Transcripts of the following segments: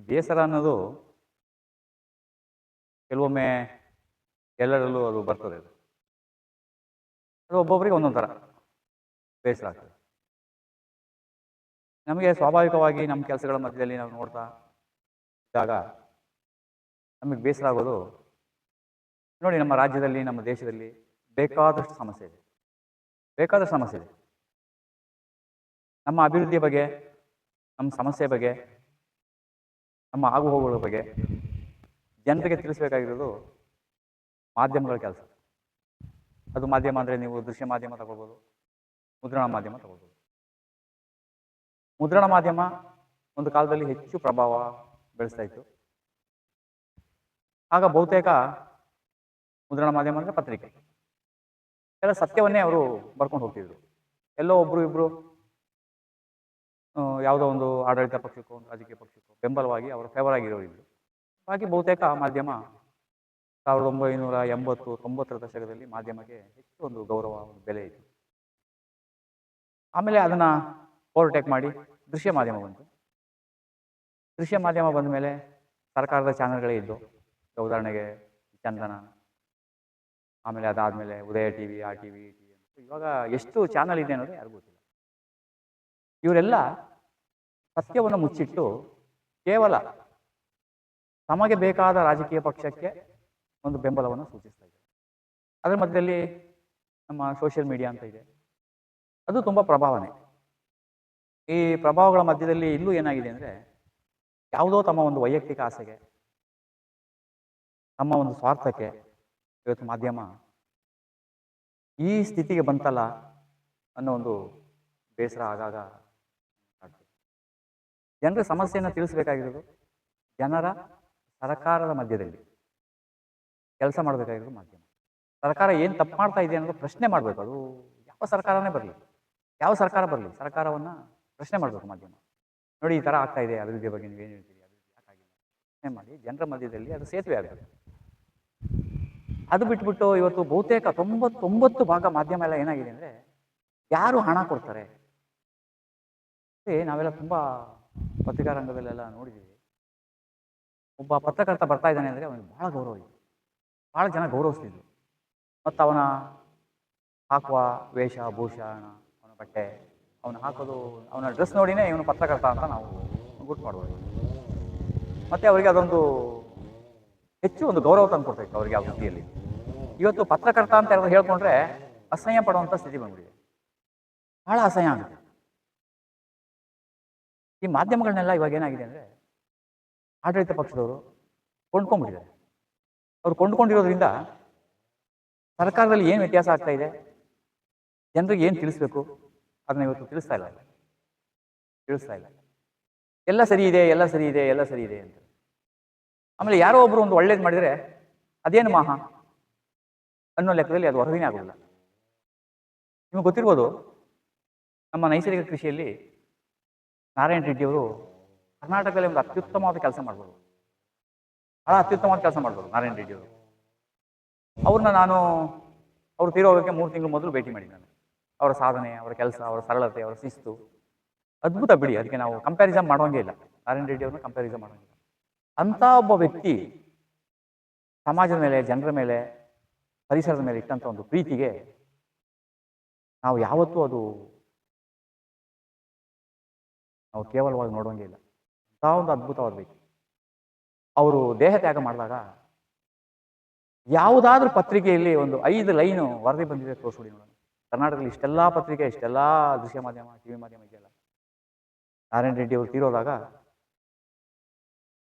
ಈ ಬೇಸರ ಅನ್ನೋದು ಕೆಲವೊಮ್ಮೆ ಎಲ್ಲರಲ್ಲೂ ಅದು ಬರ್ತದೆ. ಅದು ಒಬ್ಬೊಬ್ಬರಿಗೆ ಒಂದೊಂದು ಥರ ಬೇಸರ ಆಗ್ತದೆ. ನಮಗೆ ಸ್ವಾಭಾವಿಕವಾಗಿ ನಮ್ಮ ಕೆಲಸಗಳ ಮಧ್ಯದಲ್ಲಿ ನಾವು ನೋಡ್ತಾ ಇದ್ದಾಗ ನಮಗೆ ಬೇಸರ ಆಗೋದು ನೋಡಿ ನಮ್ಮ ರಾಜ್ಯದಲ್ಲಿ, ನಮ್ಮ ದೇಶದಲ್ಲಿ ಬೇಕಾದಷ್ಟು ಸಮಸ್ಯೆ ಇದೆ. ಬೇಕಾದಷ್ಟು ಸಮಸ್ಯೆ ಇದೆ. ನಮ್ಮ ಅಭಿವೃದ್ಧಿಯ ಬಗ್ಗೆ, ನಮ್ಮ ಸಮಸ್ಯೆ ಬಗ್ಗೆ ನಮ್ಮ ಆಗು ಹೋಗುಗಳ ಬಗ್ಗೆ ಜನರಿಗೆ ತಿಳಿಸಬೇಕಾಗಿರೋದು ಮಾಧ್ಯಮಗಳ ಕೆಲಸ. ಅದು ಮಾಧ್ಯಮ ಅಂದರೆ ನೀವು ದೃಶ್ಯ ಮಾಧ್ಯಮ ತಗೋಬೋದು ಮುದ್ರಣ ಮಾಧ್ಯಮ ತಗೋಬೋದು ಮುದ್ರಣ ಮಾಧ್ಯಮ ಒಂದು ಕಾಲದಲ್ಲಿ ಹೆಚ್ಚು ಪ್ರಭಾವ ಬೆಳೆಸ್ತಾ ಇತ್ತು. ಆಗ ಬಹುತೇಕ ಮುದ್ರಣ ಮಾಧ್ಯಮ ಅಂದರೆ ಪತ್ರಿಕೆ. ಎಲ್ಲ ಸತ್ಯವನ್ನೇ ಅವರು ಬರ್ಕೊಂಡು ಹೋಗ್ತಿದ್ರು. ಎಲ್ಲೋ ಒಬ್ರು ಇಬ್ರು ಯಾವುದೋ ಒಂದು ಆಡಳಿತ ಪಕ್ಷಕ್ಕೋ, ಒಂದು ರಾಜಕೀಯ ಪಕ್ಷಕ್ಕೋ ಬೆಂಬಲವಾಗಿ ಅವರ ಫೇವರ್ ಆಗಿರೋರು ಹಾಗೆ ಬಹುತೇಕ ಮಾಧ್ಯಮ ಸಾವಿರದ ಒಂಬೈನೂರ ಎಂಬತ್ತು, ತೊಂಬತ್ತರ ದಶಕದಲ್ಲಿ ಮಾಧ್ಯಮಕ್ಕೆ ಹೆಚ್ಚು ಒಂದು ಗೌರವ, ಒಂದು ಬೆಲೆ ಇತ್ತು. ಆಮೇಲೆ ಅದನ್ನ ಓವರ್ಟೇಕ್ ಮಾಡಿ ದೃಶ್ಯ ಮಾಧ್ಯಮ ಬಂತು. ದೃಶ್ಯ ಮಾಧ್ಯಮ ಬಂದ ಮೇಲೆ ಸರ್ಕಾರದ ಚಾನೆಲ್ಗಳೇ ಇದ್ದು ಈಗ ಉದಾಹರಣೆಗೆ ಚಂದನ, ಆಮೇಲೆ ಅದಾದಮೇಲೆ ಉದಯ ಟಿ ವಿ ಆ ಟಿ ವಿ ಇವಾಗ ಎಷ್ಟು ಚಾನಲ್ ಇದೆ ಅನ್ನೋದು ಯಾರಿಗೂ ಇವರೆಲ್ಲ ಸತ್ಯವನ್ನು ಮುಚ್ಚಿಟ್ಟು ಕೇವಲ ತಮಗೆ ಬೇಕಾದ ರಾಜಕೀಯ ಪಕ್ಷಕ್ಕೆ ಒಂದು ಬೆಂಬಲವನ್ನು ಸೂಚಿಸ್ತಾ ಇದೆ ಅದರ ಮಧ್ಯದಲ್ಲಿ ನಮ್ಮ ಸೋಷಿಯಲ್ ಮೀಡಿಯಾ ಅಂತ ಇದೆ ಅದು ತುಂಬ ಪ್ರಭಾವನೆ ಈ ಪ್ರಭಾವಗಳ ಮಧ್ಯದಲ್ಲಿ ಇಲ್ಲೂ ಏನಾಗಿದೆ ಅಂದರೆ ಯಾವುದೋ ತಮ್ಮ ಒಂದು ವೈಯಕ್ತಿಕ ಆಸೆಗೆ, ತಮ್ಮ ಒಂದು ಸ್ವಾರ್ಥಕ್ಕೆ ಇವತ್ತು ಮಾಧ್ಯಮ ಈ ಸ್ಥಿತಿಗೆ ಬಂತಲ್ಲ ಅನ್ನೋ ಒಂದು ಬೇಸರ ಆಗಾಗ. ಜನರ ಸಮಸ್ಯೆಯನ್ನು ತಿಳಿಸಬೇಕಾಗಿರೋದು ಜನರ ಸರ್ಕಾರದ ಮಧ್ಯದಲ್ಲಿ ಕೆಲಸ ಮಾಡಬೇಕಾಗಿರೋದು ಮಾಧ್ಯಮ. ಸರ್ಕಾರ ಏನು ತಪ್ಪು ಮಾಡ್ತಾ ಇದೆ ಅನ್ನೋದು ಪ್ರಶ್ನೆ ಮಾಡಬೇಕು. ಅದು ಯಾವ ಸರ್ಕಾರನೇ ಬರಲಿ. ಯಾವ ಸರ್ಕಾರ ಬರಲಿ. ಸರ್ಕಾರವನ್ನು ಪ್ರಶ್ನೆ ಮಾಡಬೇಕು ಮಾಧ್ಯಮ. ನೋಡಿ ಈ ಥರ ಆಗ್ತಾ ಇದೆ, ಅಭಿವೃದ್ಧಿ ಬಗ್ಗೆ ನೀವೇನು ಹೇಳ್ತೀರಿ, ಅಭಿವೃದ್ಧಿ ಯಾಕಾಗಿಲ್ಲ ಪ್ರಶ್ನೆ ಮಾಡಿ ಜನರ ಮಧ್ಯದಲ್ಲಿ ಅದು ಸೇತುವೆ ಆಗಬೇಕು. ಅದು ಬಿಟ್ಬಿಟ್ಟು ಇವತ್ತು ಬಹುತೇಕ ತೊಂಬತ್ತೊಂಬತ್ತು ಭಾಗ ಮಾಧ್ಯಮ ಎಲ್ಲ ಏನಾಗಿದೆ ಅಂದರೆ ಯಾರು ಹಣ ಕೊಡ್ತಾರೆ? ನಾವೆಲ್ಲ ತುಂಬ ಪತ್ರಿಕಾ ರಂಗದಲ್ಲೆಲ್ಲ ನೋಡಿದ್ದೀವಿ ಒಬ್ಬ ಪತ್ರಕರ್ತ ಬರ್ತಾ ಇದ್ದಾನೆ ಅಂದರೆ ಅವನಿಗೆ ಭಾಳ ಗೌರವ ಇತ್ತು ಭಾಳ ಜನ ಗೌರವಿಸ್ತಿದ್ರು. ಮತ್ತು ಅವನ ಹಾಕುವ ವೇಷ, ಭೂಷಣ, ಅವನ ಬಟ್ಟೆ, ಅವನು ಹಾಕೋದು, ಅವನ ಡ್ರೆಸ್ ನೋಡಿನೇ ಇವನು ಪತ್ರಕರ್ತ ಅಂತ ನಾವು ಗುಟ್ಟು ಮಾಡ್ಬೋದು. ಮತ್ತು ಅವರಿಗೆ ಅದೊಂದು ಹೆಚ್ಚು ಒಂದು ಗೌರವ ತಂದು ಕೊಡ್ತಾಯಿತ್ತು ಅವರಿಗೆ ಆ ವೃತ್ತಿಯಲ್ಲಿ. ಇವತ್ತು ಪತ್ರಕರ್ತ ಅಂತ ಹೇಳಿದ್ರೆ ಹೇಳ್ಕೊಂಡ್ರೆ ಅಸಹ್ಯ ಪಡುವಂಥ ಸ್ಥಿತಿ ಬಂದ್ಬಿಟ್ಟಿದೆ. ಭಾಳ ಅಸಹ್ಯ ಆಗುತ್ತೆ. ಈ ಮಾಧ್ಯಮಗಳನ್ನೆಲ್ಲ ಇವಾಗ ಏನಾಗಿದೆ ಅಂದರೆ ಆಡಳಿತ ಪಕ್ಷದವರು ಕೊಂಡ್ಕೊಂಡ್ಬಿಟ್ಟಿದ್ದಾರೆ. ಅವ್ರು ಕೊಂಡ್ಕೊಂಡಿರೋದ್ರಿಂದ ಸರ್ಕಾರದಲ್ಲಿ ಏನು ವ್ಯತ್ಯಾಸ ಆಗ್ತಾ ಇದೆ? ಜನರಿಗೆ ಏನು ತಿಳಿಸ್ಬೇಕು? ಅದನ್ನ ಇವತ್ತು ತಿಳಿಸ್ತಾ ಇಲ್ಲ. ತಿಳಿಸ್ತಾ ಇಲ್ಲ. ಎಲ್ಲ ಸರಿ ಇದೆ, ಎಲ್ಲ ಸರಿ ಇದೆ, ಎಲ್ಲ ಸರಿ ಇದೆ ಅಂತ. ಆಮೇಲೆ ಯಾರೋ ಒಬ್ಬರು ಒಂದು ಒಳ್ಳೇದು ಮಾಡಿದರೆ ಅದೇನು ಮಹಾ? ಅನ್ನೋ ಲೆಕ್ಕದಲ್ಲಿ ಅದು ಹೊರಗಿನೇ ಆಗೋದಿಲ್ಲ. ನಿಮಗೆ ಗೊತ್ತಿರ್ಬೋದು, ನಮ್ಮ ನೈಸರ್ಗಿಕ ಕೃಷಿಯಲ್ಲಿ ನಾರಾಯಣ ರೆಡ್ಡಿಯವರು ಕರ್ನಾಟಕದಲ್ಲಿ ಒಂದು ಅತ್ಯುತ್ತಮವಾದ ಕೆಲಸ ಮಾಡ್ಬೋದು. ಬಹಳ ಅತ್ಯುತ್ತಮವಾದ ಕೆಲಸ ಮಾಡ್ಬೋದು ನಾರಾಯಣ ರೆಡ್ಡಿಯವರು ಅವ್ರನ್ನ ನಾನು, ಅವ್ರು ತೀರೋಗೋಕ್ಕೆ ಮೂರು ತಿಂಗಳು ಮೊದಲು ಭೇಟಿ ಮಾಡಿ ನಾನು. ಅವರ ಸಾಧನೆ, ಅವರ ಕೆಲಸ, ಅವರ ಸರಳತೆ, ಅವರ ಶಿಸ್ತು. ಅದ್ಭುತ ಬಿಡಿ, ಅದಕ್ಕೆ ನಾವು ಕಂಪ್ಯಾರಿಸನ್ ಮಾಡೋಂಗೇ ಇಲ್ಲ. ನಾರಾಯಣ ರೆಡ್ಡಿ ಅವ್ರನ್ನ ಕಂಪ್ಯಾರಿಸನ್ ಮಾಡೋಂಗಿಲ್ಲ ಅಂಥ ಒಬ್ಬ ವ್ಯಕ್ತಿ ಸಮಾಜದ ಮೇಲೆ, ಜನರ ಮೇಲೆ, ಪರಿಸರದ ಮೇಲೆ ಇಟ್ಟಂಥ ಒಂದು ಪ್ರೀತಿಗೆ ನಾವು ಯಾವತ್ತೂ ಅದು ನಾವು ಕೇವಲವಾಗಿ ನೋಡೋಂಗಿಲ್ಲ ಇಲ್ಲ. ಒಂದು ಅದ್ಭುತವಾದ ವ್ಯಕ್ತಿ. ಅವರು ದೇಹ ತ್ಯಾಗ ಮಾಡಿದಾಗ ಯಾವುದಾದ್ರೂ ಪತ್ರಿಕೆಯಲ್ಲಿ ಒಂದು ಐದು ಲೈನು ವರದಿ ಬಂದಿದೆ ತೋರಿಸ್ಬಿಡಿ ನೋಡೋಣ. ಕರ್ನಾಟಕದಲ್ಲಿ ಇಷ್ಟೆಲ್ಲ ಪತ್ರಿಕೆ, ಇಷ್ಟೆಲ್ಲ ದೃಶ್ಯ ಮಾಧ್ಯಮ, ಟಿವಿ ಮಾಧ್ಯಮ ಇದೆಯಲ್ಲ. ನಾರಾಯಣ ರೆಡ್ಡಿ ಅವರು ತೀರೋದಾಗ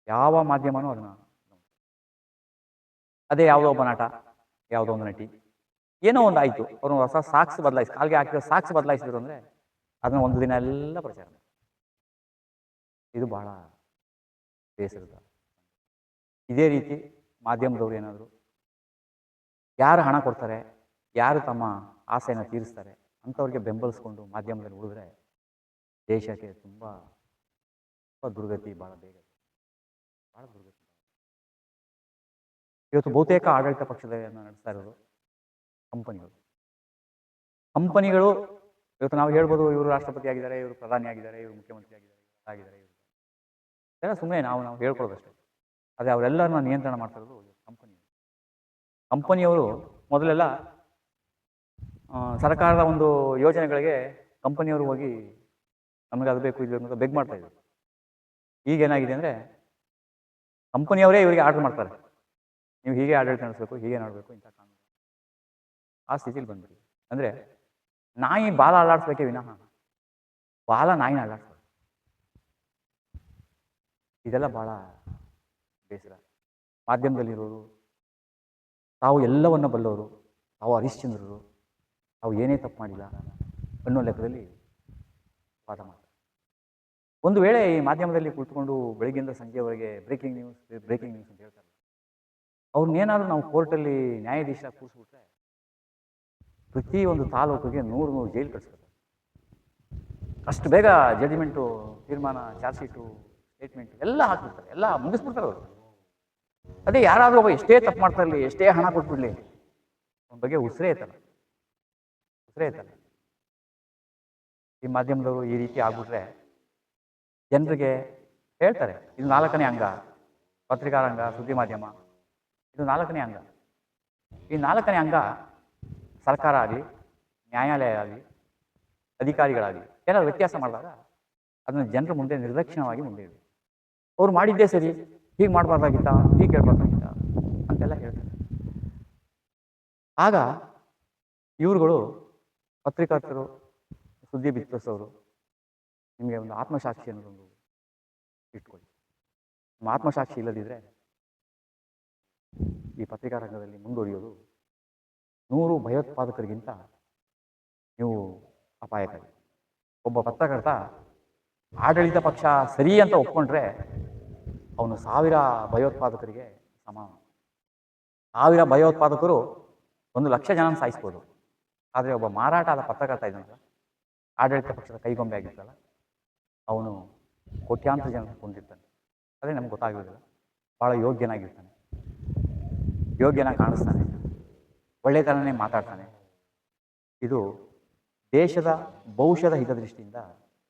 ಯಾವ ಮಾಧ್ಯಮನೂ ಅದನ್ನ ಅದೇ ಯಾವುದೋ ಒಬ್ಬ ನಟ, ಯಾವುದೋ ಒಂದು ನಟಿ. ಏನೋ ಒಂದು ಆಯಿತು. ಅವರು ಹೊಸ ಸಾಕ್ಸ್ ಬದಲಾಯಿಸಿ, ಕಾಲ್ಗೆ ಹಾಕಿರೋ ಸಾಕ್ಸ್ ಬದಲಾಯಿಸಿದ್ರು ಅಂದರೆ ಅದನ್ನ ಒಂದು ದಿನ ಎಲ್ಲ ಪ್ರಚಾರ ಇದು ಬಹಳ ಬೇಸರದ ಇದೇ ರೀತಿ ಮಾಧ್ಯಮದವ್ರು ಏನಾದರೂ ಯಾರು ಹಣ ಕೊಡ್ತಾರೆ ಯಾರು ತಮ್ಮ ಆಸೆಯನ್ನು ತೀರಿಸ್ತಾರೆ ಅಂಥವ್ರಿಗೆ ಬೆಂಬಲಿಸ್ಕೊಂಡು ಮಾಧ್ಯಮದಲ್ಲಿ ಉಳಿದ್ರೆ ದೇಶಕ್ಕೆ ತುಂಬ ತುಂಬ ದುರ್ಗತಿ ಭಾಳ ಬೇಗ ಭಾಳ ದುರ್ಗತಿ ಇವತ್ತು ಬಹುತೇಕ ಆಡಳಿತ ಪಕ್ಷದನ್ನು ನಡೆಸ್ತಾ ಇರೋದು ಕಂಪನಿಗಳು. ಕಂಪನಿಗಳು ಇವತ್ತು ನಾವು ಹೇಳ್ಬೋದು ಇವರು ರಾಷ್ಟ್ರಪತಿ ಆಗಿದ್ದಾರೆ ಇವರು ಪ್ರಧಾನಿ ಆಗಿದ್ದಾರೆ ಇವರು ಮುಖ್ಯಮಂತ್ರಿ ಆಗಿದ್ದಾರೆ ಆಗಿದ್ದಾರೆ ಇವರು ಎಲ್ಲ ಸುಮ್ಮನೆ ನಾವು ನಾವು ಹೇಳ್ಕೊಡೋದಷ್ಟೇ ಅದೇ ಅವರೆಲ್ಲರನ್ನ ನಿಯಂತ್ರಣ ಮಾಡ್ತಾ ಇರೋದು ಕಂಪನಿ ಕಂಪನಿಯವರು ಮೊದಲೆಲ್ಲ ಸರ್ಕಾರದ ಒಂದು ಯೋಜನೆಗಳಿಗೆ ಕಂಪನಿಯವರು ಹೋಗಿ ನಮಗೆ ಅದು ಬೇಕು, ಇದು ಬೇಕು ಅಂತ ಬೆಗ್ ಮಾಡ್ತಾ ಇದ್ರು. ಈಗ ಏನಾಗಿದೆ ಅಂದರೆ ಕಂಪನಿಯವರೇ ಇವರಿಗೆ ಆರ್ಡರ್ ಮಾಡ್ತಾರೆ. ನೀವು ಹೀಗೆ ಆಡಳಿತ ನಡೆಸಬೇಕು, ಹೀಗೆ ನೋಡಬೇಕು ಇಂಥ ಕಾನೂನು. ಆ ಸ್ಥಿತಿಲಿ ಬಂದ್ಬಿಡಿ. ಅಂದರೆ ನಾಯಿ ಬಾಲ ಅಲ್ಲಾಡಿಸ್ಬೇಕೆ ವಿನಃ, ಬಾಲ ನಾಯಿನ ಅಲ್ಲಾಡಿಸ್ಬೇಕು ಇದೆಲ್ಲ ಭಾಳ ಬೇಸರ. ಮಾಧ್ಯಮದಲ್ಲಿರೋರು ತಾವು ಎಲ್ಲವನ್ನ ಬಲ್ಲವರು ತಾವು ಹರಿಶ್ಚಂದ್ರರು ತಾವು ಏನೇ ತಪ್ಪು ಮಾಡಿಲ್ಲ ಅನ್ನೋ ಲೆಕ್ಕದಲ್ಲಿ ವಾದ ಮಾಡ್ತಾರೆ. ಒಂದು ವೇಳೆ ಈ ಮಾಧ್ಯಮದಲ್ಲಿ ಕುಳಿತುಕೊಂಡು ಬೆಳಗ್ಗೆಯಿಂದ ಸಂಜೆವರೆಗೆ ಬ್ರೇಕಿಂಗ್ ನ್ಯೂಸ್ ಬ್ರೇಕಿಂಗ್ ನ್ಯೂಸ್ ಅಂತ ಹೇಳ್ತಾರೆ. ಅವ್ರನ್ನೇನಾದ್ರೂ ನಾವು ಕೋರ್ಟಲ್ಲಿ ನ್ಯಾಯಾಧೀಶ ಕೂರಿಸ್ಬಿಟ್ರೆ ಪ್ರತಿ ಒಂದು ತಾಲೂಕಿಗೆ ನೂರು ನೂರು ಜೈಲು ಕಳಿಸ್ತಾರೆ ಅಷ್ಟು ಬೇಗ ಜಡ್ಜ್ಮೆಂಟು ತೀರ್ಮಾನ ಚಾರ್ಜ್ ಶೀಟು ಸ್ಟೇಟ್ಮೆಂಟ್ ಎಲ್ಲ ಹಾಕಿರ್ತಾರೆ, ಎಲ್ಲ ಮುಗಿಸ್ಬಿಡ್ತಾರೆ ಅವರು. ಅದೇ ಯಾರಾದರೂ ಒಬ್ಬ ಎಷ್ಟೇ ತಪ್ಪು ಮಾಡ್ತಾ ಎಷ್ಟೇ ಹಣ ಕೊಟ್ಬಿಡ್ಲಿ, ಅವನ ಬಗ್ಗೆ ಉಸಿರೇ ಐತಲ್ಲ ಉಸಿರೇ ಐತಲ್ಲ ಈ ಮಾಧ್ಯಮದವರು ಈ ರೀತಿ ಆಗ್ಬಿಟ್ರೆ ಜನರಿಗೆ ಹೇಳ್ತಾರೆ, ಇದು ನಾಲ್ಕನೇ ಅಂಗ ಪತ್ರಿಕಾರಂಗ ಸುದ್ದಿ ಮಾಧ್ಯಮ, ಇದು ನಾಲ್ಕನೇ ಅಂಗ. ಈ ನಾಲ್ಕನೇ ಅಂಗ ಸರ್ಕಾರ ಆಗಲಿ, ನ್ಯಾಯಾಲಯ ಆಗಲಿ, ಅಧಿಕಾರಿಗಳಾಗಲಿ, ಏನಾದ್ರು ವ್ಯತ್ಯಾಸ ಮಾಡಿದಾಗ ಅದನ್ನು ಜನರ ಮುಂದೆ ನಿರ್ದಕ್ಷಿಣವಾಗಿ ಮುಂದೆ ಅವ್ರು ಮಾಡಿದ್ದೇ ಸರಿ ಹೀಗೆ ಮಾಡಬಾರ್ದಾಗಿತ್ತ ಹೀಗೆ ಕೇಳಬಾರ್ದಾಗಿತ್ತ ಅಂತೆಲ್ಲ ಹೇಳ್ತಾರೆ. ಆಗ ಇವರುಗಳು ಪತ್ರಿಕರ್ತರು ಸುದ್ದಿ ಬಿತ್ತಿಸೋರು ನಿಮಗೆ ಒಂದು ಆತ್ಮಸಾಕ್ಷಿ ಅನ್ನೋದೊಂದು ಇಟ್ಕೊಳ್ಳಿ. ನಿಮ್ಮ ಆತ್ಮಸಾಕ್ಷಿ ಇಲ್ಲದಿದ್ದರೆ ಈ ಪತ್ರಿಕಾ ರಂಗದಲ್ಲಿ ಮುಂದುವರಿಯೋದು ನೂರು ಭಯೋತ್ಪಾದಕರಿಗಿಂತ ನೀವು ಅಪಾಯಕಾರಿ. ಒಬ್ಬ ಪತ್ರಕರ್ತ ಆಡಳಿತ ಪಕ್ಷ ಸರಿ ಅಂತ ಒಪ್ಕೊಂಡ್ರೆ ಅವನು ಸಾವಿರ ಭಯೋತ್ಪಾದಕರಿಗೆ ಸಮಾನ ಸಾವಿರ ಭಯೋತ್ಪಾದಕರು ಒಂದು ಲಕ್ಷ ಜನ ಸಾಯಿಸ್ಬೋದು. ಆದರೆ ಒಬ್ಬ ಮಾರಾಟ ಆದ ಪತ್ರಕರ್ತ ಇದ್ದಾನಲ್ಲ, ಆಡಳಿತ ಪಕ್ಷದ ಕೈಗೊಂಬೆ ಆಗಿರ್ತಲ್ಲ ಅವನು ಕೋಟ್ಯಾಂತರ ಜನ ಕೊಂಡಿರ್ತಾನೆ ಅದೇ ನಮ್ಗೆ ಗೊತ್ತಾಗಿರೋದಿಲ್ಲ. ಭಾಳ ಯೋಗ್ಯನಾಗಿರ್ತಾನೆ. ಯೋಗ್ಯನ ಕಾಣಿಸ್ತಾನೆ. ಒಳ್ಳೆತನನೇ ಮಾತಾಡ್ತಾನೆ. ಇದು ದೇಶದ ಭವಿಷ್ಯದ ಹಿತದೃಷ್ಟಿಯಿಂದ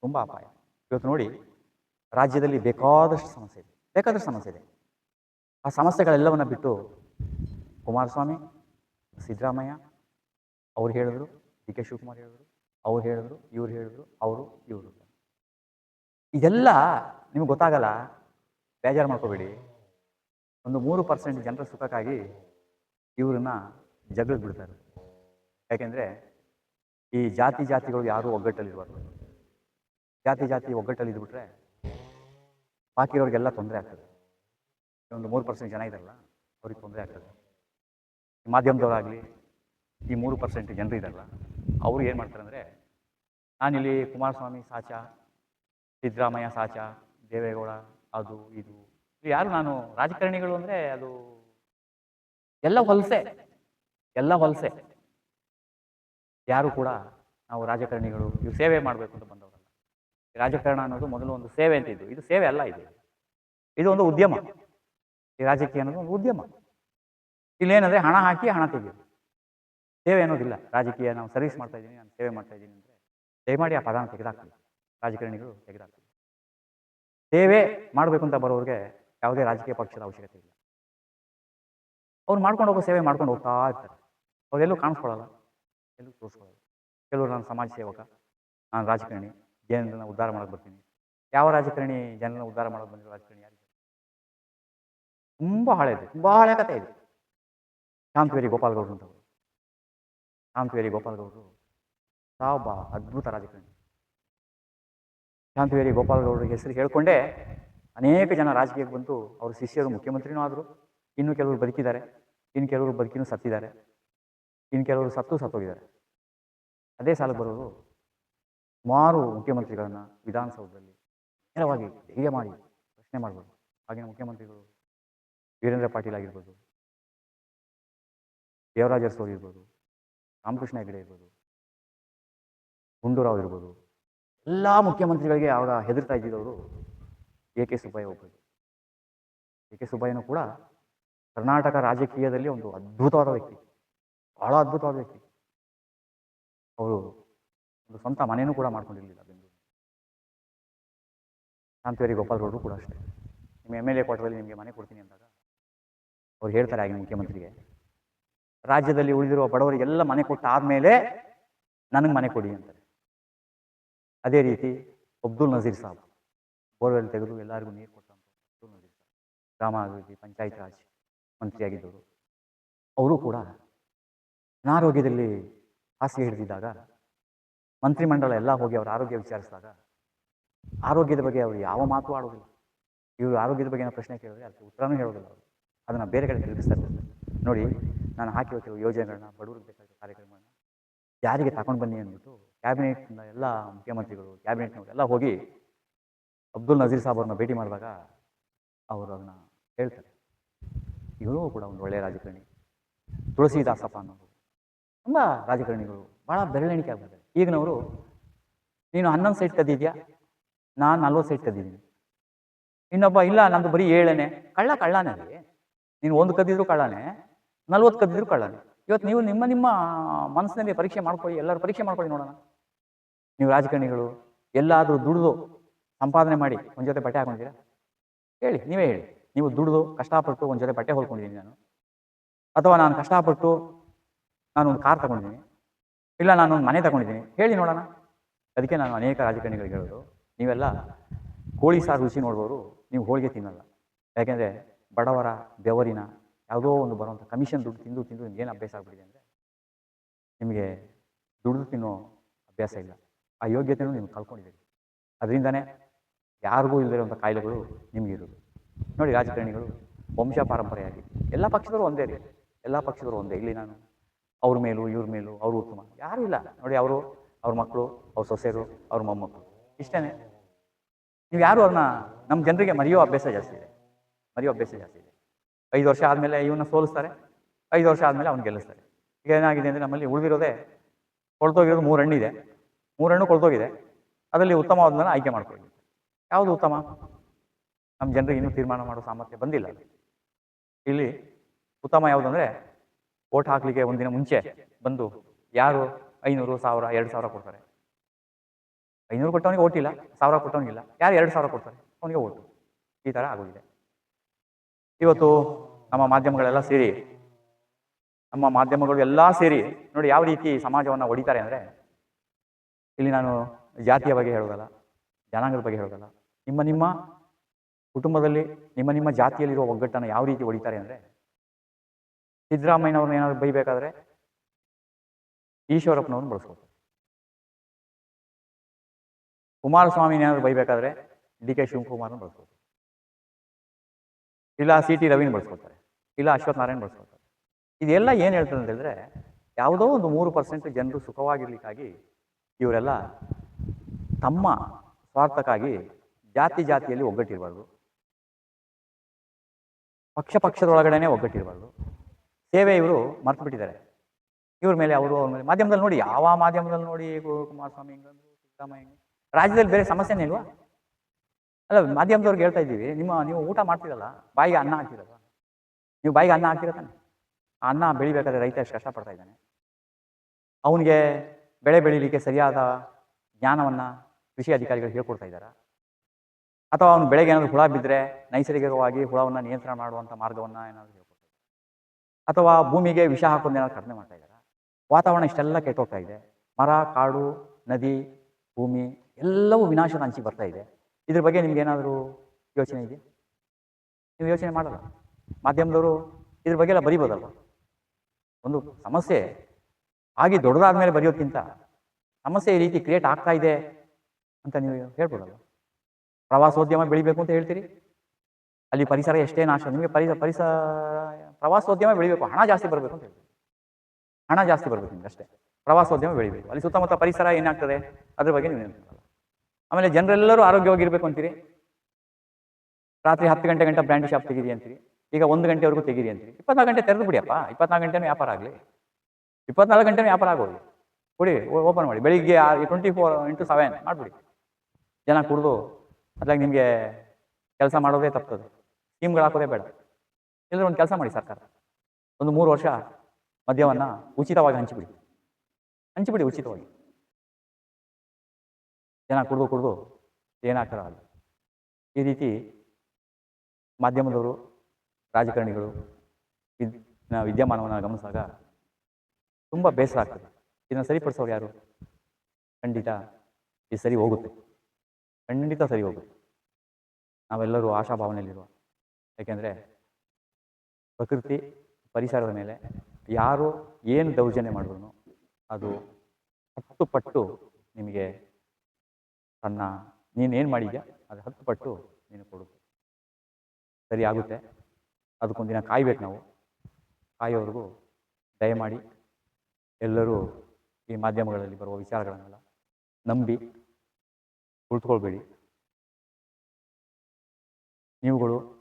ತುಂಬ ಅಪಾಯ. ಇವತ್ತು ನೋಡಿ, ರಾಜ್ಯದಲ್ಲಿ ಬೇಕಾದಷ್ಟು ಸಮಸ್ಯೆ ಇದೆ. ಬೇಕಾದಷ್ಟು ಸಮಸ್ಯೆ ಇದೆ. ಆ ಸಮಸ್ಯೆಗಳೆಲ್ಲವನ್ನ ಬಿಟ್ಟು ಕುಮಾರಸ್ವಾಮಿ, ಸಿದ್ದರಾಮಯ್ಯ, ಅವ್ರು ಹೇಳಿದ್ರು, ಡಿ ಕೆ ಶಿವಕುಮಾರ್ ಹೇಳಿದ್ರು, ಅವ್ರು ಹೇಳಿದ್ರು, ಇವ್ರು ಹೇಳಿದ್ರು, ಅವರು, ಇವರು. ಇದೆಲ್ಲ ನಿಮ್ಗೆ ಗೊತ್ತಾಗಲ್ಲ, ಬೇಜಾರು ಮಾಡ್ಕೋಬೇಡಿ. ಒಂದು ಮೂರು ಪರ್ಸೆಂಟ್ ಜನರ ಸುಖಕ್ಕಾಗಿ ಇವ್ರನ್ನ ಜಗಳಕ್ಕೆ ಬಿಡ್ತಾರೆ. ಯಾಕೆಂದರೆ ಈ ಜಾತಿ ಜಾತಿಗಳು ಯಾರೂ ಒಗ್ಗಟ್ಟಲ್ಲಿರಬಾರ್ದು. ಜಾತಿ ಜಾತಿ ಒಗ್ಗಟ್ಟಲ್ಲಿ ಇದ್ಬಿಟ್ರೆ ಬಾಕಿರೋರಿಗೆಲ್ಲ ತೊಂದರೆ ಆಗ್ತದೆ. ಒಂದು ಮೂರು ಪರ್ಸೆಂಟ್ ಜನ ಇದಾರಲ್ಲ ಅವ್ರಿಗೆ ತೊಂದರೆ ಆಗ್ತದೆ. ಈ ಮಾಧ್ಯಮದವರಾಗಲಿ, ಈ ಮೂರು ಪರ್ಸೆಂಟ್ ಜನರು ಇದಾರಲ್ಲ ಅವರು ಏನು ಮಾಡ್ತಾರೆ ಅಂದರೆ ನಾನಿಲ್ಲಿ ಕುಮಾರಸ್ವಾಮಿ ಸಾಚ, ಸಿದ್ದರಾಮಯ್ಯ ಸಾಚ, ದೇವೇಗೌಡ, ಅದು ಇದು. ಯಾರು ನಾನು, ರಾಜಕಾರಣಿಗಳು ಅಂದರೆ ಅದು ಎಲ್ಲ ಹೊಲಸೆ ಎಲ್ಲ ಹೊಲಸೆ. ಯಾರು ಕೂಡ ನಾವು ರಾಜಕಾರಣಿಗಳು ಇವು ಸೇವೆ ಮಾಡಬೇಕು ಅಂತ ಬಂದವರಲ್ಲ ಈ ರಾಜಕಾರಣ ಅನ್ನೋದು ಮೊದಲು ಒಂದು ಸೇವೆ ಅಂತ ಇದು. ಇದು ಸೇವೆ ಅಲ್ಲ ಇದು. ಇದು ಒಂದು ಉದ್ಯಮ. ಈ ರಾಜಕೀಯ ಅನ್ನೋದು ಒಂದು ಉದ್ಯಮ. ಇಲ್ಲೇನಂದ್ರೆ ಹಣ ಹಾಕಿ ಹಣ ತೆಗೆಯೋದು. ಸೇವೆ ಅನ್ನೋದಿಲ್ಲ. ರಾಜಕೀಯ ನಾವು ಸರ್ವಿಸ್ ಮಾಡ್ತಾ ಇದ್ದೀನಿ, ನಾನು ಸೇವೆ ಮಾಡ್ತಾ ಇದ್ದೀನಿ ಅಂದರೆ ದಯಮಾಡಿ ಆ ಪದಾನ ತೆಗೆದಾಕ್ತೀವಿ ರಾಜಕಾರಣಿಗಳು ತೆಗೆದಾಕ್ತೀವಿ ಸೇವೆ ಮಾಡಬೇಕು ಅಂತ ಬರೋರಿಗೆ ಯಾವುದೇ ರಾಜಕೀಯ ಪಕ್ಷದ ಅವಶ್ಯಕತೆ ಇಲ್ಲ. ಅವ್ರು ಮಾಡ್ಕೊಂಡು ಹೋಗೋ ಸೇವೆ ಮಾಡ್ಕೊಂಡು ಹೋಗ್ತಾ ಇರ್ತಾರೆ. ಅವರೆಲ್ಲೂ ಕಾಣಿಸ್ಕೊಳ್ಳಲ್ಲ ಎಲ್ಲೂ ತೋರಿಸ್ಕೊಳ್ಳಲ್ಲ ಕೆಲವರು ನಾನು ಸಮಾಜ ಸೇವಕ, ನಾನು ರಾಜಕಾರಣಿ. ಜನರನ್ನ ಉದ್ಧಾರ ಮಾಡಕ್ಕೆ ಬರ್ತೀನಿ. ಯಾವ ರಾಜಕಾರಣಿ ಜನರನ್ನ ಉದ್ಧಾರ ಮಾಡೋದು ಬಂದಿರೋ ರಾಜಕಾರಣಿ ಯಾರು ತುಂಬ ಇದೆ ತುಂಬ ಹಳೆ ಕಥೆ ಇದೆ. ಶಾಂತವೇರಿ ಗೋಪಾಲ್ಗೌಡರು ಅಂತವರು ಶಾಂತವೇರಿ ಗೋಪಾಲ್ಗೌಡರು ತಾವೊಬ್ಬ ಅದ್ಭುತ ರಾಜಕಾರಣಿ. ಶಾಂತವೇರಿ ಗೌಡ್ರ ಹೆಸರು ಹೇಳ್ಕೊಂಡೇ ಅನೇಕ ಜನ ರಾಜಕೀಯಕ್ಕೆ ಬಂತು ಅವ್ರ ಶಿಷ್ಯರು ಮುಖ್ಯಮಂತ್ರಿನೂ ಆದರು, ಇನ್ನು ಕೆಲವರು ಬದುಕಿದ್ದಾರೆ, ಇನ್ನು ಕೆಲವರು ಬದುಕಿನೂ ಸತ್ತಿದ್ದಾರೆ, ಇನ್ನು ಕೆಲವರು ಸತ್ತು ಸತ್ತೋಗಿದ್ದಾರೆ. ಅದೇ ಸಾಲ ಬರೋರು ಸುಮಾರು ಮುಖ್ಯಮಂತ್ರಿಗಳನ್ನ ವಿಧಾನಸೌಧದಲ್ಲಿ ನೇರವಾಗಿ ಧೈರ್ಯ ಮಾಡಿ ಪ್ರಶ್ನೆ ಮಾಡ್ಬೋದು. ಆಗಿನ ಮುಖ್ಯಮಂತ್ರಿಗಳು ವೀರೇಂದ್ರ ಪಾಟೀಲ್ ಆಗಿರ್ಬೋದು, ದೇವರಾಜ ಅರಸೋರ್ ಇರ್ಬೋದು, ರಾಮಕೃಷ್ಣ ಹೆಗಡೆ ಇರ್ಬೋದು, ಗುಂಡೂರಾವ್ ಇರ್ಬೋದು, ಎಲ್ಲ ಮುಖ್ಯಮಂತ್ರಿಗಳಿಗೆ ಅವರ ಹೆದರ್ತಾ ಇದ್ದಿದ್ದವರು ಎ ಕೆ ಸುಬ್ಬಯ್ಯ ಒಬ್ಬರು. ಎ ಕೆ ಸುಬ್ಬಯ್ಯನೂ ಕೂಡ ಕರ್ನಾಟಕ ರಾಜಕೀಯದಲ್ಲಿ ಒಂದು ಅದ್ಭುತವಾದ ವ್ಯಕ್ತಿ, ಬಹಳ ಅದ್ಭುತವಾದ ವ್ಯಕ್ತಿ. ಅವರು ಒಂದು ಸ್ವಂತ ಮನೆಯೂ ಕೂಡ ಮಾಡ್ಕೊಂಡಿರಲಿಲ್ಲ ಬೆಂಗಳೂರು. ಶಾಂತಿವರಿ ಗೋಪಾಲ್ ಗೌಡರು ಕೂಡ ಅಷ್ಟೇ. ನಿಮ್ಮ ಎಂ ಎಲ್ ಎ ಕ್ವಾರ್ಟರಲ್ಲಿ ನಿಮಗೆ ಮನೆ ಕೊಡ್ತೀನಿ ಅಂದಾಗ ಅವ್ರು ಹೇಳ್ತಾರೆ ಆಗಿನ ಮುಖ್ಯಮಂತ್ರಿಗೆ. ರಾಜ್ಯದಲ್ಲಿ ಉಳಿದಿರುವ ಬಡವರಿಗೆಲ್ಲ ಮನೆ ಕೊಟ್ಟಾದ್ಮೇಲೆ ನನಗೆ ಮನೆ ಕೊಡಿ ಅಂತಾರೆ. ಅದೇ ರೀತಿ ಅಬ್ದುಲ್ ನಜೀರ್ ಸಾಬ್, ಬೋರ್ವೆಲ್ ತೆಗೆದು ಎಲ್ಲರಿಗೂ ನೀರು ಕೊಟ್ಟಂತ ಅಬ್ದುಲ್ ನಜೀರ್ ಸಾಬ್ ಗ್ರಾಮಾಭಿವೃದ್ಧಿ ಪಂಚಾಯತ್ ರಾಜ್ ಮಂತ್ರಿಯಾಗಿದ್ದವರು. ಅವರು ಕೂಡ ಅನಾರೋಗ್ಯದಲ್ಲಿ ಹಾಸಿಗೆ ಹಿಡಿದಿದ್ದಾಗ ಮಂತ್ರಿಮಂಡಲ ಎಲ್ಲ ಹೋಗಿ ಅವ್ರ ಆರೋಗ್ಯ ವಿಚಾರಿಸಿದಾಗ, ಆರೋಗ್ಯದ ಬಗ್ಗೆ ಅವರು ಯಾವ ಮಾತು ಆಡೋದಿಲ್ಲ. ಇವರು ಆರೋಗ್ಯದ ಬಗ್ಗೆ ಏನೋ ಪ್ರಶ್ನೆ ಕೇಳಿದ್ರೆ ಅದಕ್ಕೆ ಉತ್ತರನೂ ಹೇಳೋದಿಲ್ಲ ಅವರು. ಅದನ್ನು ಬೇರೆ ಕಡೆ ತಿರುಗಿಸ್ತಾರೆ ನೋಡಿ, ನಾನು ಹಾಕಿರೋ ಕೆಲವು ಯೋಜನೆಗಳನ್ನ ಬಡವರಿಗೆ ಬೇಕಾದ ಕಾರ್ಯಕ್ರಮಗಳನ್ನ ಯಾರಿಗೆ ತಗೊಂಡು ಬನ್ನಿ ಅಂದ್ಬಿಟ್ಟು ಕ್ಯಾಬಿನೆಟ್ನ ಎಲ್ಲ ಮುಖ್ಯಮಂತ್ರಿಗಳು, ಕ್ಯಾಬಿನೆಟ್ನವರು ಎಲ್ಲ ಹೋಗಿ ಅಬ್ದುಲ್ ನಜೀರ್ ಸಾಬ್ ಅವ್ರನ್ನ ಭೇಟಿ ಮಾಡಿದಾಗ ಅವರು ಅದನ್ನ ಹೇಳ್ತಾರೆ. ಇವರೂ ಕೂಡ ಒಂದು ಒಳ್ಳೆಯ ರಾಜಕಾರಣಿ. ತುಳಸಿದಾಸಪ್ಪ ಅನ್ನೋರು. ತುಂಬ ರಾಜಕಾರಣಿಗಳು. ಭಾಳ ಬೆರಳೆಣಿಕೆ ಆಗ್ಬಿಡ್ತಾರೆ ಈಗಿನವರು, ನೀನು ಹನ್ನೊಂದು ಸೈಟ್ ಕದ್ದಿದ್ಯಾ ನಾನು ನಲ್ವತ್ತು ಸೈಟ್ ಕದ್ದಿದ್ದೀನಿ ಇನ್ನೊಬ್ಬ, ಇಲ್ಲ, ನಂದು ಬರೀ ಏಳನೇ. ಕಳ್ಳ ಕಳ್ಳಾನೆ ರೀ ನೀನು ಒಂದು ಕದ್ದಿದ್ರು ಕಳ್ಳನೇ, ನಲ್ವತ್ತು ಕದ್ದಿದ್ರು ಕಳ್ಳನೇ. ಇವತ್ತು ನೀವು ನಿಮ್ಮ ನಿಮ್ಮ ಮನಸ್ಸಿನಲ್ಲಿ ಪರೀಕ್ಷೆ ಮಾಡ್ಕೊಳ್ಳಿ, ಎಲ್ಲರೂ ಪರೀಕ್ಷೆ ಮಾಡ್ಕೊಳ್ಳಿ ನೋಡೋಣ. ನೀವು ರಾಜಕಾರಣಿಗಳು, ಎಲ್ಲಾದರೂ ದುಡಿದು ಸಂಪಾದನೆ ಮಾಡಿ ಒಂದು ಜೊತೆ ಬಟ್ಟೆ ಹಾಕೊಂಡಿದ್ದೀರಾ? ಹೇಳಿ, ನೀವೇ ಹೇಳಿ. ನೀವು ದುಡಿದು, ಕಷ್ಟಪಟ್ಟು ಒಂದು ಜೊತೆ ಬಟ್ಟೆ ಹೊಲ್ಕೊಂಡಿದ್ದೀನಿ ನಾನು. ಅಥವಾ ನಾನು ಕಷ್ಟಪಟ್ಟು ನಾನು ಒಂದು ಕಾರ್ ತಗೊಂಡಿದ್ದೀನಿ. ಇಲ್ಲ, ನಾನು ಒಂದು ಮನೆ ತಗೊಂಡಿದ್ದೀನಿ. ಹೇಳಿ ನೋಡೋಣ. ಅದಕ್ಕೆ ನಾನು ಅನೇಕ ರಾಜಕಾರಣಿಗಳಿಗೆ ಹೇಳೋದು. ನೀವೆಲ್ಲ ಕೋಳಿ ಸಾರು ರುಚಿ ನೋಡ್ಬೋದು, ನೀವು ಹೋಳಿಗೆ ತಿನ್ನಲ್ಲ. ಯಾಕೆಂದರೆ ಬಡವರ ಬೆವರಿನ ಯಾವುದೋ ಒಂದು ಬರುವಂಥ ಕಮಿಷನ್ ದುಡ್ಡು ತಿಂದು ತಿಂದು ನಿಮ್ಗೆ ಏನು ಅಭ್ಯಾಸ ಆಗ್ಬಿಟ್ಟಿದೆ ಅಂದರೆ ನಿಮಗೆ ದುಡ್ದು ತಿನ್ನೋ ಅಭ್ಯಾಸ ಇಲ್ಲ. ಆ ಯೋಗ್ಯತೆಯೂ ನೀವು ಕಳ್ಕೊಂಡಿದ್ದೀರಿ ಅದರಿಂದನೇ ಯಾರಿಗೂ ಇಲ್ಲದಿರುವಂಥ ಕಾಯಿಲೆಗಳು ನಿಮಗಿರೋದು ನೋಡಿ, ರಾಜಕಾರಣಿಗಳು ವಂಶ ಪಾರಂಪರೆಯಾಗಿ ಎಲ್ಲ ಪಕ್ಷದವರು ಒಂದೇ ರೀ. ಎಲ್ಲ ಪಕ್ಷದವರು ಒಂದೇ. ಇಲ್ಲಿ ನಾನು ಅವ್ರ ಮೇಲೂ, ಇವ್ರ ಮೇಲೂ, ಅವರು ಉತ್ತಮ. ಯಾರೂ ಇಲ್ಲ. ನೋಡಿ, ಅವರು ಅವ್ರ ಮಕ್ಕಳು, ಅವ್ರ ಸೊಸೆಯರು, ಅವ್ರ ಮೊಮ್ಮಕ್ಕಳು. ಇಷ್ಟೇ ನೀವು ಯಾರು ಅವ್ರನ್ನ ನಮ್ಮ ಜನರಿಗೆ ಮರೆಯೋ ಅಭ್ಯಾಸ ಜಾಸ್ತಿ ಇದೆ. ಮರೆಯೋ ಅಭ್ಯಾಸ ಜಾಸ್ತಿ ಇದೆ. ಐದು ವರ್ಷ ಆದಮೇಲೆ ಇವನ್ನ ಸೋಲಿಸ್ತಾರೆ. ಐದು ವರ್ಷ ಆದಮೇಲೆ ಅವ್ನು ಗೆಲ್ಲಿಸ್ತಾರೆ. ಈಗ ಏನಾಗಿದೆ ಅಂದರೆ ನಮ್ಮಲ್ಲಿ ಉಳಿದಿರೋದೇ ಕೊಳ್ತೋಗಿರೋದು ಮೂರು ಹಣ್ಣಿದೆ. ಮೂರು ಹಣ್ಣು ಕೊಳ್ತೋಗಿದೆ. ಅದರಲ್ಲಿ ಉತ್ತಮವಾದನ್ನ ಆಯ್ಕೆ ಮಾಡ್ಕೊಳ್ಳಿ ಯಾವುದು ಉತ್ತಮ? ನಮ್ಮ ಜನರಿಗೆ ಇನ್ನೂ ತೀರ್ಮಾನ ಮಾಡೋ ಸಾಮರ್ಥ್ಯ ಬಂದಿಲ್ಲ. ಇಲ್ಲಿ ಉತ್ತಮ ಯಾವುದಂದ್ರೆ ಓಟ್ ಹಾಕ್ಲಿಕ್ಕೆ ಒಂದಿನ ಮುಂಚೆ ಬಂದು ಯಾರು ಐನೂರು, ಸಾವಿರ, ಎರಡು ಸಾವಿರ ಕೊಡ್ತಾರೆ. ಐನೂರು ಕೊಟ್ಟವನಿಗೆ ಓಟಿಲ್ಲ ಸಾವಿರ ಕೊಟ್ಟವನಿಗಿಲ್ಲ ಯಾರು ಎರಡು ಸಾವಿರ ಕೊಡ್ತಾರೆ, ಅವನಿಗೆ ಓಟು ಈ ಥರ ಆಗೋಗಿದೆ. ಇವತ್ತು ನಮ್ಮ ಮಾಧ್ಯಮಗಳೆಲ್ಲ ಸೇರಿ, ನಮ್ಮ ಮಾಧ್ಯಮಗಳು ಎಲ್ಲ ಸೇರಿ ನೋಡಿ ಯಾವ ರೀತಿ ಸಮಾಜವನ್ನು ಹೊಡಿತಾರೆ ಅಂದರೆ, ಇಲ್ಲಿ ನಾನು ಜಾತಿಯ ಬಗ್ಗೆ ಹೇಳೋದಲ್ಲ, ಜನಾಂಗದ ಬಗ್ಗೆ ಹೇಳೋದಲ್ಲ, ನಿಮ್ಮ ನಿಮ್ಮ ಕುಟುಂಬದಲ್ಲಿ, ನಿಮ್ಮ ನಿಮ್ಮ ಜಾತಿಯಲ್ಲಿರುವ ಒಗ್ಗಟ್ಟನ್ನು ಯಾವ ರೀತಿ ಹೊಡಿತಾರೆ ಅಂದರೆ ಸಿದ್ದರಾಮಯ್ಯನವ್ರನ್ನ ಏನಾದ್ರು ಬೈಬೇಕಾದ್ರೆ ಈಶ್ವರಪ್ಪನವ್ರನ್ನ ಬಳಸ್ಕೊತಾರೆ ಕುಮಾರಸ್ವಾಮಿನ ಏನಾದ್ರು ಬೈಬೇಕಾದ್ರೆ ಡಿ ಕೆ ಶಿವಕುಮಾರ್ನ ಬಳಸ್ಬೋದು. ಇಲ್ಲ ಸಿ ಟಿ ರವಿನ ಬಳಸ್ಕೊತಾರೆ ಇಲ್ಲ ಅಶ್ವಥ್ ನಾರಾಯಣ್ ಬಳಸ್ಕೊತಾರೆ ಇದೆಲ್ಲ ಏನು ಹೇಳ್ತಾರೆ ಅಂತ ಹೇಳಿದ್ರೆ ಯಾವುದೋ ಒಂದು ಮೂರು ಪರ್ಸೆಂಟ್ ಜನರು ಸುಖವಾಗಿರ್ಲಿಕ್ಕಾಗಿ ಇವರೆಲ್ಲ ತಮ್ಮ ಸ್ವಾರ್ಥಕ್ಕಾಗಿ ಜಾತಿ ಜಾತಿಯಲ್ಲಿ ಒಗ್ಗಟ್ಟಿರಬಾರ್ದು. ಪಕ್ಷ ಪಕ್ಷದೊಳಗಡೆನೆ ಒಗ್ಗಟ್ಟಿರಬಾರ್ದು. ಸೇವೆ ಇವರು ಮರ್ತು ಬಿಟ್ಟಿದ್ದಾರೆ ಇವ್ರ ಮೇಲೆ ಅವರು ಅವ್ರ ಮೇಲೆ. ಮಾಧ್ಯಮದಲ್ಲಿ ನೋಡಿ, ಯಾವ ಮಾಧ್ಯಮದಲ್ಲಿ ನೋಡಿ ಕುಮಾರಸ್ವಾಮಿ ಹಿಂಗಂದ್ರು, ಸಿದ್ದರಾಮಯ್ಯ ರಾಜ್ಯದಲ್ಲಿ ಬೇರೆ ಸಮಸ್ಯೆನೇ ಇಲ್ವಾ? ಅಲ್ಲ, ಮಾಧ್ಯಮದವ್ರಿಗೆ ಹೇಳ್ತಾ ಇದ್ದೀವಿ, ನಿಮ್ಮ, ನೀವು ಊಟ ಮಾಡ್ತಿರಲ್ಲ, ಬಾಯಿಗೆ ಅನ್ನ ಹಾಕ್ತಿರಲ್ಲ? ನೀವು ಬಾಯಿಗೆ ಅನ್ನ ಹಾಕ್ತಿರ ತಾನೆ? ಆ ಅನ್ನ ಬೆಳಿಬೇಕಾದ್ರೆ ರೈತ ಎಷ್ಟು ಕಷ್ಟಪಡ್ತಾ ಇದ್ದಾನೆ? ಅವನಿಗೆ ಬೆಳೆ ಬೆಳೀಲಿಕ್ಕೆ ಸರಿಯಾದ ಜ್ಞಾನವನ್ನು ಕೃಷಿ ಅಧಿಕಾರಿಗಳು ಹೇಳ್ಕೊಡ್ತಾ ಇದ್ದಾರಾ? ಅಥವಾ ಅವನು ಬೆಳೆಗೆ ಏನಾದರೂ ಹುಳ ಬಿದ್ದರೆ ನೈಸರ್ಗಿಕವಾಗಿ ಹುಳವನ್ನು ನಿಯಂತ್ರಣ ಮಾಡುವಂಥ ಮಾರ್ಗವನ್ನು ಏನಾದರೂ ಅಥವಾ ಭೂಮಿಗೆ ವಿಷ ಹಾಕೋದು ಏನಾದ್ರು ಕಡಿಮೆ ಮಾಡ್ತಾ ಇದ್ದಾರೆ? ವಾತಾವರಣ ಇಷ್ಟೆಲ್ಲ ಕೆಟ್ಟೋಗ್ತಾ ಇದೆ. ಮರ, ಕಾಡು, ನದಿ, ಭೂಮಿ ಎಲ್ಲವೂ ವಿನಾಶದ ಅಂಚಿಗೆ ಬರ್ತಾ ಇದೆ. ಇದ್ರ ಬಗ್ಗೆ ನಿಮ್ಗೆ ಏನಾದರೂ ಯೋಚನೆ ಇದೆ ನೀವು ಯೋಚನೆ ಮಾಡಲ್ಲ. ಮಾಧ್ಯಮದವರು ಇದ್ರ ಬಗ್ಗೆ ಎಲ್ಲ ಬರೀಬೋದಲ್ಲ ಒಂದು ಸಮಸ್ಯೆ ಆಗಿ ದೊಡ್ಡದಾದ ಮೇಲೆ ಬರೆಯೋದ್ಕಿಂತ ಸಮಸ್ಯೆ ಈ ರೀತಿ ಕ್ರಿಯೇಟ್ ಆಗ್ತಾ ಇದೆ ಅಂತ ನೀವು ಹೇಳ್ಬೋದಲ್ಲ ಪ್ರವಾಸೋದ್ಯಮ ಬೆಳಿಬೇಕು ಅಂತ ಹೇಳ್ತೀರಿ? ಅಲ್ಲಿ ಪರಿಸರ ಎಷ್ಟೇ ನಾಶ, ನಿಮಗೆ ಪರಿಸರ ಪರಿಸರ ಪ್ರವಾಸೋದ್ಯಮ ಬೆಳಿಬೇಕು. ಹಣ ಜಾಸ್ತಿ ಬರಬೇಕು ಅಂತ ಹೇಳಿ ಹಣ ಜಾಸ್ತಿ ಬರಬೇಕು ನಿಮ್ಗೆ ಅಷ್ಟೇ. ಪ್ರವಾಸೋದ್ಯಮ ಬೆಳಿಬೇಕು. ಅಲ್ಲಿ ಸುತ್ತಮುತ್ತ ಪರಿಸರ ಏನಾಗ್ತದೆ? ಅದ್ರ ಬಗ್ಗೆ ನೀವು ಆಮೇಲೆ ಜನರೆಲ್ಲರೂ ಆರೋಗ್ಯವಾಗಿರ್ಬೇಕು ಅಂತೀರಿ? ರಾತ್ರಿ ಹತ್ತು ಗಂಟೆ ಗಂಟೆ ಬ್ರ್ಯಾಂಡ್ ಶಾಪ್ ತೆಗೀರಿ ಅಂತೀರಿ? ಈಗ ಒಂದು ಗಂಟೆವರೆಗೂ ತೆಗೀರಿ ಅಂತೀರಿ? ಇಪ್ಪತ್ನಾಲ್ಕು ಗಂಟೆ ತೆರೆದು ಬಿಡಿಯಪ್ಪ ಇಪ್ಪತ್ನಾಲ್ಕು ಗಂಟೆನೂ ವ್ಯಾಪಾರ ಆಗಲಿ. ಇಪ್ಪತ್ನಾಲ್ಕು ಗಂಟೆನೂ ವ್ಯಾಪಾರ ಆಗೋದು ಕೊಡಿ ಓಪನ್ ಮಾಡಿ. ಬೆಳಿಗ್ಗೆ ಟ್ವೆಂಟಿ ಫೋರ್ ಇಂಟು ಸೆವೆನ್ ಮಾಡಿಬಿಡಿ. ಜನ ಕುಡಿದು ಅದ್ರಾಗ ನಿಮಗೆ ಕೆಲಸ ಮಾಡೋದೇ ತಪ್ತದೆ ಸ್ಕೀಮ್ಗಳು ಹಾಕೋದೇ ಬೇಡ. ಇಲ್ಲದ್ರೆ ಒಂದು ಕೆಲಸ ಮಾಡಿ ಸರ್ಕಾರ. ಒಂದು ಮೂರು ವರ್ಷ ಮದ್ಯವನ್ನು ಉಚಿತವಾಗಿ ಹಂಚಿಬಿಡಿ. ಹಂಚಿಬಿಡಿ ಉಚಿತವಾಗಿ. ಜನ ಕುಡಿದು ಕುಡಿದು ಏನಾಗ್ತಾರ ಅಲ್ಲ ಈ ರೀತಿ ಮಾಧ್ಯಮದವರು, ರಾಜಕಾರಣಿಗಳು, ವಿದ್ ವಿದ್ಯಮಾನವನ್ನು ಗಮನಿಸಿದಾಗ ತುಂಬ ಬೇಸರ ಆಗ್ತದೆ. ಇದನ್ನು ಸರಿಪಡಿಸೋರು ಯಾರು? ಖಂಡಿತ ಇದು ಸರಿ ಹೋಗುತ್ತೆ. ಖಂಡಿತ ಸರಿ ಹೋಗುತ್ತೆ. ನಾವೆಲ್ಲರೂ ಆಶಾಭಾವನೆಯಲ್ಲಿರುವ, ಯಾಕೆಂದರೆ ಪ್ರಕೃತಿ ಪರಿಸರದ ಮೇಲೆ ಯಾರು ಏನು ದೌರ್ಜನ್ಯ ಮಾಡಿದ್ರು ಅದು ಹತ್ತು ಪಟ್ಟು ನಿಮಗೆ ತನ್ನ ನೀನೇನು ಮಾಡಿದ್ಯಾ ಅದು ಹತ್ತು ಪಟ್ಟು ನೀನು ಕೊಡುತ್ತೆ ಸರಿ ಆಗುತ್ತೆ. ಅದಕ್ಕೊಂದಿನ ಕಾಯ್ಬೇಕು ನಾವು. ಕಾಯೋವರೆಗೂ ದಯಮಾಡಿ ಎಲ್ಲರೂ ಈ ಮಾಧ್ಯಮಗಳಲ್ಲಿ ಬರುವ ವಿಚಾರಗಳನ್ನೆಲ್ಲ ನಂಬಿ ಕುಳಿತುಕೊಳ್ಬೇಡಿ. ನೀವುಗಳು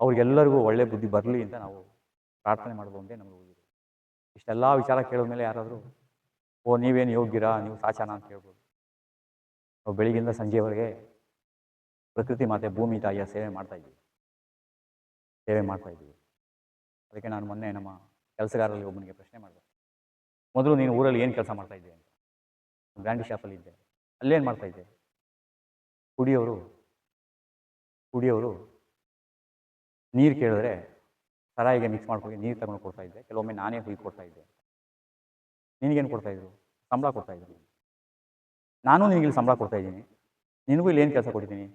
ಅವ್ರಿಗೆಲ್ಲರಿಗೂ ಒಳ್ಳೆ ಬುದ್ಧಿ ಬರಲಿ ಅಂತ ನಾವು ಪ್ರಾರ್ಥನೆ ಮಾಡೋದು ಒಂದೇ ನಮಗೆ ಹೋಗಿದೆ ಇಷ್ಟೆಲ್ಲ ವಿಚಾರ ಕೇಳಿದ ಮೇಲೆ ಯಾರಾದರೂ ಓ ನೀವೇನು ಯೋಗ್ಯರಾ? ನೀವು ಸಾಚಾನ ಅಂತ ಹೇಳ್ಬೋದು ನಾವು ಬೆಳಿಗ್ಗಿಂದ ಸಂಜೆವರೆಗೆ ಪ್ರಕೃತಿ ಮಾತೆ ಭೂಮಿ ತಾಯಿಯ ಸೇವೆ ಮಾಡ್ತಾ ಇದ್ದೀವಿ. ಸೇವೆ ಮಾಡ್ತಾ ಇದ್ದೀವಿ. ಅದಕ್ಕೆ ನಾನು ಮೊನ್ನೆ ನಮ್ಮ ಕೆಲಸಗಾರರಲ್ಲಿ ಒಬ್ಬನಿಗೆ ಪ್ರಶ್ನೆ ಮಾಡಿದೆ. ಮೊದಲು ನೀನು ಊರಲ್ಲಿ ಏನು ಕೆಲಸ ಮಾಡ್ತಾ ಇದ್ದೆ? ಅಂತ. ಬ್ರ್ಯಾಂಡಿ ಶಾಪಲ್ಲಿ ಇದ್ದೆ. ಅಲ್ಲೇನು ಮಾಡ್ತಾ ಇದ್ದೆ? ಕುಡಿಯೋರು ಕುಡಿಯೋರು ನೀರು ಕೇಳಿದ್ರೆ ಸರಾಯಿಗೆ ಮಿಕ್ಸ್ ಮಾಡ್ಕೊಂಡು ನೀರು ತಗೊಂಡು ಕೊಡ್ತಾ ಇದ್ದೆ. ಕೆಲವೊಮ್ಮೆ ನಾನೇ ಹುಯ್ದು ಕೊಡ್ತಾ ಇದ್ದೆ. ನಿನಗೇನು ಕೊಡ್ತಾ ಇದ್ರು? ಸಂಬಳ ಕೊಡ್ತಾ ಇದ್ರು ನಾನು? ನಿನಗೆ ಇಲ್ಲಿ ಸಂಬಳ ಕೊಡ್ತಾ ಇದ್ದೀನಿ. ನಿನಗೂ ಇಲ್ಲಿ ಏನು ಕೆಲಸ ಕೊಟ್ಟಿದ್ದೀನಿ?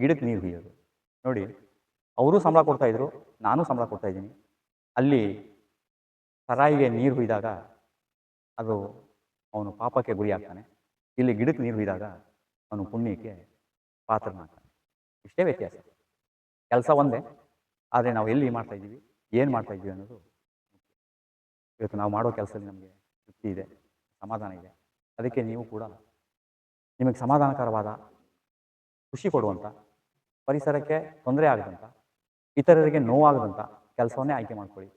ಗಿಡಕ್ಕೆ ನೀರು ಹುಯ್ಯೋದು. ನೋಡಿ ಅವರು ಸಂಬಳ ಕೊಡ್ತಾ ಇದ್ರು ನಾನು ಸಂಬಳ ಕೊಡ್ತಾ ಇದ್ದೀನಿ. ಅಲ್ಲಿ ಸರಾಯಿಗೆ ನೀರು ಹುಯ್ದಾಗ ಅದು ಅವನು ಪಾಪಕ್ಕೆ ಗುರಿ ಆಗ್ತಾನೆ. ಇಲ್ಲಿ ಗಿಡಕ್ಕೆ ನೀರು ಹುಯ್ದಾಗ ಅವನು ಪುಣ್ಯಕ್ಕೆ ಪಾತ್ರನಾಗ್ತಾನೆ. ಇಷ್ಟೇ ವ್ಯತ್ಯಾಸ. ಕೆಲಸ ಒಂದೇ. ಆದರೆ ನಾವು ಎಲ್ಲಿ ಮಾಡ್ತಾ ಇದ್ದೀವಿ? ಏನು ಮಾಡ್ತಾ ಇದ್ದೀವಿ ಅನ್ನೋದು ಇವತ್ತು ನಾವು ಮಾಡೋ ಕೆಲಸದಲ್ಲಿ ನಮಗೆ ತೃಪ್ತಿ ಇದೆ ಸಮಾಧಾನ ಇದೆ. ಅದಕ್ಕೆ ನೀವು ಕೂಡ ನಿಮಗೆ ಸಮಾಧಾನಕರವಾದ ಖುಷಿ ಕೊಡುವಂಥ ಪರಿಸರಕ್ಕೆ ತೊಂದರೆ ಆಗದಂಥ ಇತರರಿಗೆ ನೋವಾಗದಂಥ ಕೆಲಸವನ್ನೇ ಆಯ್ಕೆ ಮಾಡ್ಕೊಳ್ಳಿ.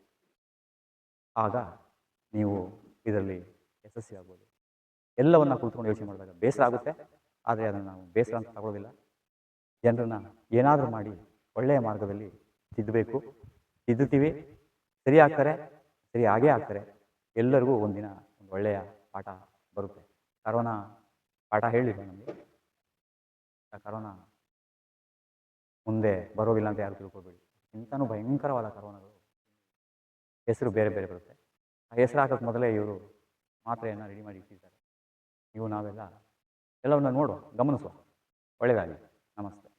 ಆಗ ನೀವು ಇದರಲ್ಲಿ ಯಶಸ್ವಿ ಆಗ್ಬೋದು. ಎಲ್ಲವನ್ನ ಕುಳಿತುಕೊಂಡು ಯೋಚನೆ ಮಾಡಿದಾಗ ಬೇಸರ ಆಗುತ್ತೆ. ಆದರೆ ಅದನ್ನು ನಾವು ಬೇಸರ ಅಂತ ತಗೊಳ್ಳೋದಿಲ್ಲ. ಜನರನ್ನ ಏನಾದರೂ ಮಾಡಿ ಒಳ್ಳೆಯ ಮಾರ್ಗದಲ್ಲಿ ತಿದ್ದಬೇಕು ತಿದ್ದುತ್ತೀವಿ. ಸರಿ ಆಗ್ತಾರೆ. ಸರಿ ಆಗೇ ಆಗ್ತಾರೆ. ಎಲ್ಲರಿಗೂ ಒಂದಿನ ಒಂದು ಒಳ್ಳೆಯ ಪಾಠ ಬರುತ್ತೆ. ಕರೋನಾ ಪಾಠ ಹೇಳಿದ್ರು ನಮಗೆ? ಕರೋನಾ ಮುಂದೆ ಬರೋದಿಲ್ಲ ಅಂತ ಯಾರು ತಿಳ್ಕೊಬೇಡಿ ಇಂಥನೂ ಭಯಂಕರವಾದ ಕರೋನಾಗಳು. ಹೆಸರು ಬೇರೆ ಬೇರೆ ಬರುತ್ತೆ. ಆ ಹೆಸರು ಹಾಕೋಕ್ಕೆ ಮೊದಲೇ ಇವರು ಮಾತ್ರೆಯನ್ನು ರೆಡಿ ಮಾಡಿ ಇಟ್ಟಿದ್ದಾರೆ ನೀವು ನಾವೆಲ್ಲ ಎಲ್ಲವನ್ನ ನೋಡುವ, ಗಮನಿಸುವ. ಒಳ್ಳೆಯದಾಗಲಿ ನಮಸ್ತೆ.